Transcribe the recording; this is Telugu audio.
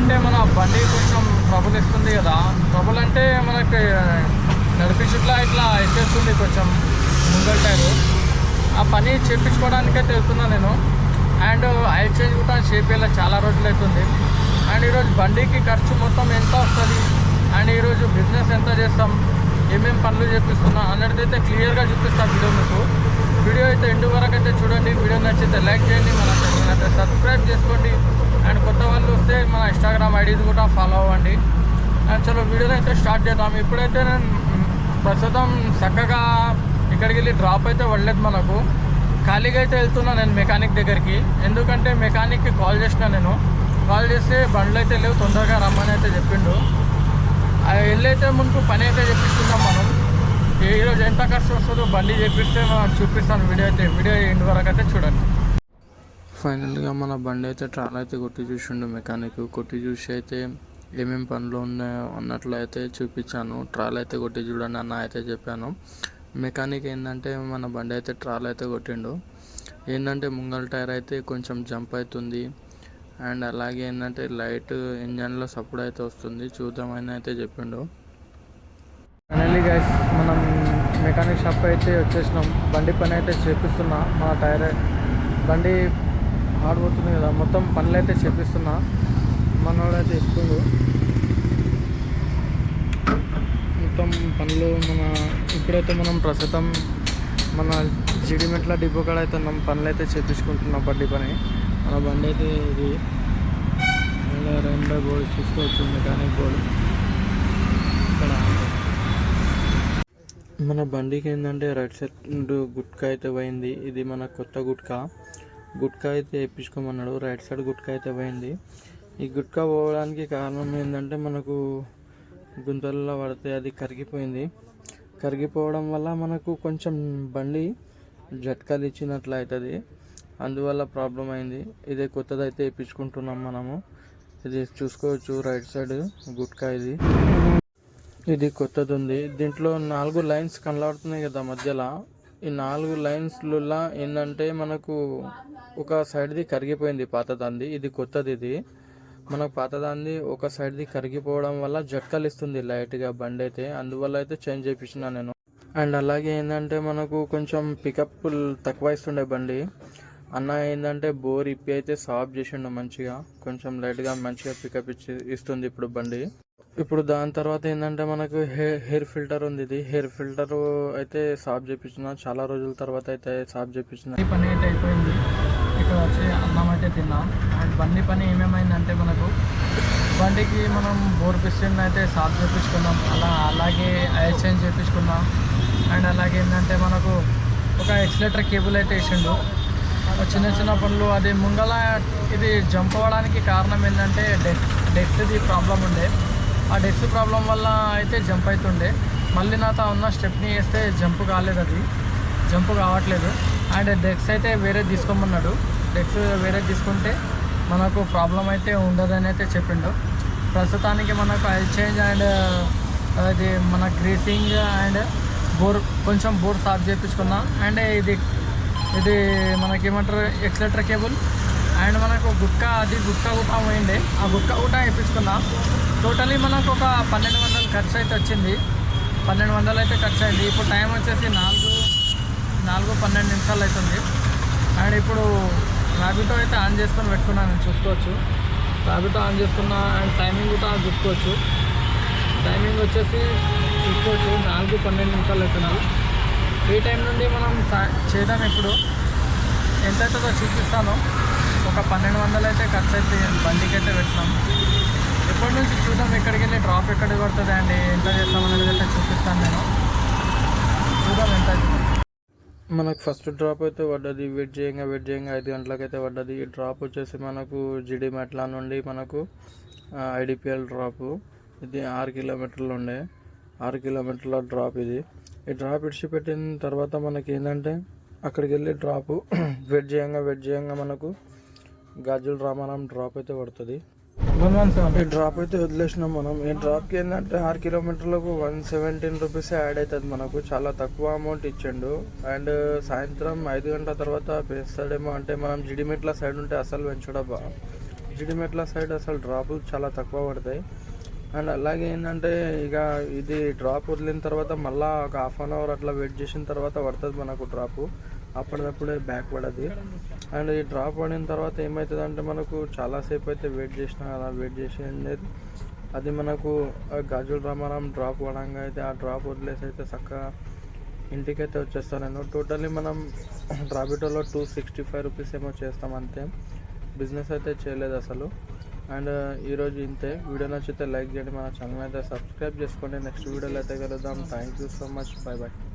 అంటే మన బండి కొంచెం ట్రబుల్ ఇస్తుంది కదా. ట్రబుల్ అంటే మనకి నడిపించట్లా ఇట్లా ఎక్కేస్తుంది కొంచెం ముందర టైరు ఆ పని చేయించుకోవడానికైతే వెళ్తున్నాను నేను. అండ్ ఆయిల్ చేంజ్ కూడా చేపేలా చాలా రోజులు అవుతుంది. అండ్ ఈరోజు బండికి ఖర్చు మొత్తం ఎంత వస్తుంది? అండ్ ఈరోజు బిజినెస్ ఎంత చేస్తాం? ఏమేం పనులు చేపిస్తున్నా? అన్నది అయితే క్లియర్గా చూపిస్తాను వీడియో మీకు. వీడియో అయితే ఎండు వరకు అయితే చూడండి. వీడియో నచ్చితే లైక్ చేయండి. మన ఛానల్ అయితే సబ్స్క్రైబ్ చేసుకోండి. అండ్ కొత్త వాళ్ళు వస్తే మన ఇన్స్టాగ్రామ్ ఐడీస్ కూడా ఫాలో అవ్వండి. అండ్ చలో వీడియోని అయితే స్టార్ట్ చేద్దాం. ఇప్పుడైతే నేను ప్రస్తుతం చక్కగా ఇక్కడికి వెళ్ళి డ్రాప్ అయితే పడలేదు మనకు. ఖాళీగా అయితే వెళ్తున్నా నేను మెకానిక్ దగ్గరికి. ఎందుకంటే మెకానిక్కి కాల్ చేసిన నేను. కాల్ చేస్తే బండ్లు అయితే లేవు తొందరగా రమ్మని అయితే చెప్పిండు. ఆ వెళ్ళైతే ముందు పని అయితే చేపిస్తున్నాం మనం. ఈరోజు రోజు ఎంత ఖర్చు వస్తుందో బండి చేపిస్తే మనం చూపిస్తాను వీడియో అయితే. వీడియో ఇంటి వరకు అయితే చూడండి. ఫైనల్గా మన బండి అయితే ట్రాల్ అయితే కొట్టి చూసిండు మెకానిక్ కొట్టి చూసి అయితే ఏమేమి పనులు ఉన్నాయో అన్నట్లు అయితే చూపించాను. ట్రాల్ అయితే కొట్టి చూడండి అన్న అయితే చెప్పాను. మెకానిక్ ఏంటంటే మన బండి అయితే ట్రాల్ అయితే కొట్టిండు. ఏంటంటే ముంగల్ టైర్ అయితే కొంచెం జంప్ అవుతుంది. అండ్ అలాగే ఏంటంటే లైట్ ఇంజన్లో సపోర్ట్ అయితే వస్తుంది. చూద్దామని అయితే చెప్పిండు. ఫైనల్లీ గైస్ మనం మెకానిక్ షాప్ అయితే వచ్చేసినాం. బండి పని అయితే చేపిస్తున్నా. మన టైర్ బండి ఆడిపోతుంది కదా. మొత్తం పనులు అయితే చేపిస్తున్నా. మనోడు అయితే మొత్తం పనులు మన ఇప్పుడైతే మనం ప్రస్తుతం మన జిడిమెట్ల డిపో కాడ అయితే మనం పనులు అయితే చేపించుకుంటున్నాం బండి పని. మన బండి అయితే ఇది. రెండో బోర్డు చూసుకోవచ్చు మెకానిక్ బోర్డు ఇక్కడ. మన బండికి ఏంటంటే రైట్ సైడ్ గుట్కా అయితే పోయింది. ఇది మన కొత్త గుట్కా. గుట్కా అయితే వేయించుకోమన్నాడు రైట్ సైడ్ గుట్కా అయితే పోయింది. ఈ గుట్కా పోవడానికి కారణం ఏంటంటే మనకు గుంతలలో పడితే అది కరిగిపోయింది. కరిగిపోవడం వల్ల మనకు కొంచెం బండి జట్కాలు ఇచ్చినట్లు అవుతుంది. అందువల్ల ప్రాబ్లం అయింది. ఇదే కొత్తది అయితే వేయించుకుంటున్నాం మనము. ఇది చూసుకోవచ్చు రైట్ సైడ్ గుట్కా ఇది. ఇది కొత్తది ఉంది. దీంట్లో నాలుగు లైన్స్ కనబడుతున్నాయి కదా మధ్యలో. ఈ నాలుగు లైన్స్లలో ఏంటంటే మనకు ఒక సైడ్ది కరిగిపోయింది పాతదాంది. ఇది కొత్తది ఇది. మనకు పాతదాంది ఒక సైడ్ది కరిగిపోవడం వల్ల జట్కలు ఇస్తుంది లైట్గా బండి అయితే. అందువల్ల అయితే చేంజ్ చేయించిన నేను. అండ్ అలాగే ఏంటంటే మనకు కొంచెం పికప్ తక్కువ ఇస్తుండే బండి. అన్న ఏంటంటే బోర్ ఇప్పి అయితే సాఫ్ చేసిండు మంచిగా. కొంచెం లైట్గా మంచిగా పికప్ ఇచ్చి ఇస్తుంది ఇప్పుడు బండి. ఇప్పుడు దాని తర్వాత ఏంటంటే మనకు హెయిర్ హెయిర్ ఫిల్టర్ ఉంది ఇది. హెయిర్ ఫిల్టర్ అయితే సాఫ్ చేయించిన చాలా రోజుల తర్వాత అయితే సాఫ్ చేయించిన ఈ పని అయితే అయిపోయింది. ఇక్కడ వచ్చి అన్నం అయితే తిన్నాం. అండ్ బండి పని ఏమేమైందంటే మనకు బండికి మనం బోర్ పిస్టన్ అయితే సాఫ్ చేయించుకున్నాం అలా అలాగే ఆయిల్ చేంజ్ అండ్ అలాగే ఏంటంటే మనకు ఒక ఎక్సిలేటర్ కేబుల్ అయితే వేసిండు. చిన్న చిన్న పనులు అది ముంగల ఇది జంప్ అవ్వడానికి కారణం ఏంటంటే డెక్స్ డెక్స్ది ప్రాబ్లం ఉండే. ఆ డెక్స్ ప్రాబ్లం వల్ల అయితే జంప్ అవుతుండే మళ్ళీ నాతో ఉన్న స్టెప్ని వేస్తే జంప్ కాలేదు అది. జంప్ కావట్లేదు. అండ్ డెక్స్ అయితే వేరే తీసుకోమన్నాడు. డెక్స్ వేరే తీసుకుంటే మనకు ప్రాబ్లం అయితే ఉండదని అయితే చెప్పిండు. ప్రస్తుతానికి మనకు ఆయిల్ చేంజ్ అండ్ అది మన గ్రీసింగ్ అండ్ బోర్ కొంచెం బోర్ సాఫ్ చేయించుకున్నా అండ్ ఇది ఇది మనకి ఏమంటారు ఎక్సలెటర్ కేబుల్ అండ్ మనకు గుక్క అది గుక్క కూడా పోయిండే ఆ గుక్క కూడా వేయించుకున్నా టోటలీ మనకు ఒక పన్నెండు వందలు ఖర్చు అయితే వచ్చింది. పన్నెండు వందలు అయితే ఖర్చు అయింది. ఇప్పుడు టైం వచ్చేసి నాలుగు నాలుగు పన్నెండు నిమిషాలు అవుతుంది. అండ్ ఇప్పుడు ర్యాబిటో అయితే ఆన్ చేసుకొని పెట్టుకున్నాను నేను చూసుకోవచ్చు. ర్యాబిటో ఆన్ చేసుకున్నా అండ్ టైమింగ్ కూడా చూసుకోవచ్చు. టైమింగ్ వచ్చేసి చూసుకోవచ్చు. నాలుగు పన్నెండు నిమిషాలు అవుతున్నారు ఈ టైం నుండి మనం సా- చేద్దాం ఇప్పుడు ఎంత అవుతుందో చూపిస్తాను. ఒక పన్నెండు వందలు అయితే ఖర్చు అయితే బండికి అయితే పెట్టినాం. ఎప్పటి నుంచి చూద్దాం ఎక్కడికి వెళ్ళి డ్రాప్ ఎక్కడ పడుతుంది అండి ఎంత చేస్తాం అనేది అయితే చూపిస్తాను నేను. చూద్దాం ఎంత మనకు ఫస్ట్ డ్రాప్ అయితే పడ్డది వెయిట్ చేయంగా వెయిట్ చేయంగా ఐదు గంటలకు అయితే పడ్డది. ఈ డ్రాప్ వచ్చేసి మనకు జిడి మెట్ల నుండి మనకు ఐడిపిఎల్ డ్రాపు ఇది ఆరు కిలోమీటర్లు ఉండే ఆరు కిలోమీటర్ల డ్రాప్ ఇది. ఈ డ్రాప్ ఇడిచిపెట్టిన తర్వాత మనకి ఏంటంటే అక్కడికి వెళ్ళి డ్రాపు వెయిట్ చేయంగా వెయిట్ చేయంగా మనకు గాజుల రామారాం డ్రాప్ అయితే పడుతుంది. ఈ డ్రాప్ అయితే వదిలేసినాం మనం. ఈ డ్రాప్కి ఏంటంటే ఆరు కిలోమీటర్లకు వన్ సెవెంటీన్ రూపీస్ యాడ్ అవుతుంది మనకు. చాలా తక్కువ అమౌంట్ ఇచ్చిండు. అండ్ సాయంత్రం ఐదు గంటల తర్వాత పెంచుతాడేమో అంటే మనం జిడిమెట్ల సైడ్ ఉంటే అసలు పెంచడబ్బా. జిడిమెట్ల సైడ్ అసలు డ్రాపులు చాలా తక్కువ పడతాయి. అండ్ అలాగే ఏంటంటే ఇక ఇది డ్రాప్ వదిలిన తర్వాత మళ్ళీ ఒక హాఫ్ అన్ అవర్ అట్లా వెయిట్ చేసిన తర్వాత పడుతుంది మనకు డ్రాప్ అప్పటిదప్పుడే బ్యాక్ పడది అండ్ ఈ డ్రాప్ పడిన తర్వాత ఏమవుతుంది అంటే మనకు చాలాసేపు అయితే వెయిట్ చేసిన అలా వెయిట్ చేసి అది మనకు గాజుల రామారాం డ్రాప్ పడంగా అయితే ఆ డ్రాప్ వదిలేసి అయితే చక్కగా ఇంటికైతే వచ్చేస్తాను నేను టోటల్లీ మనం డ్రాబిటోలో టూ సిక్స్టీ ఫైవ్ రూపీస్ ఏమో చేస్తాం అంతే. బిజినెస్ అయితే చేయలేదు అసలు. అండ్ ఈరోజు ఇంతే. వీడియో నచ్చితే లైక్ చేయండి. మన ఛానల్ అయితే సబ్స్క్రైబ్ చేసుకోండి. నెక్స్ట్ వీడియోలో అయితే కలుద్దాం. Thank you so much bye bye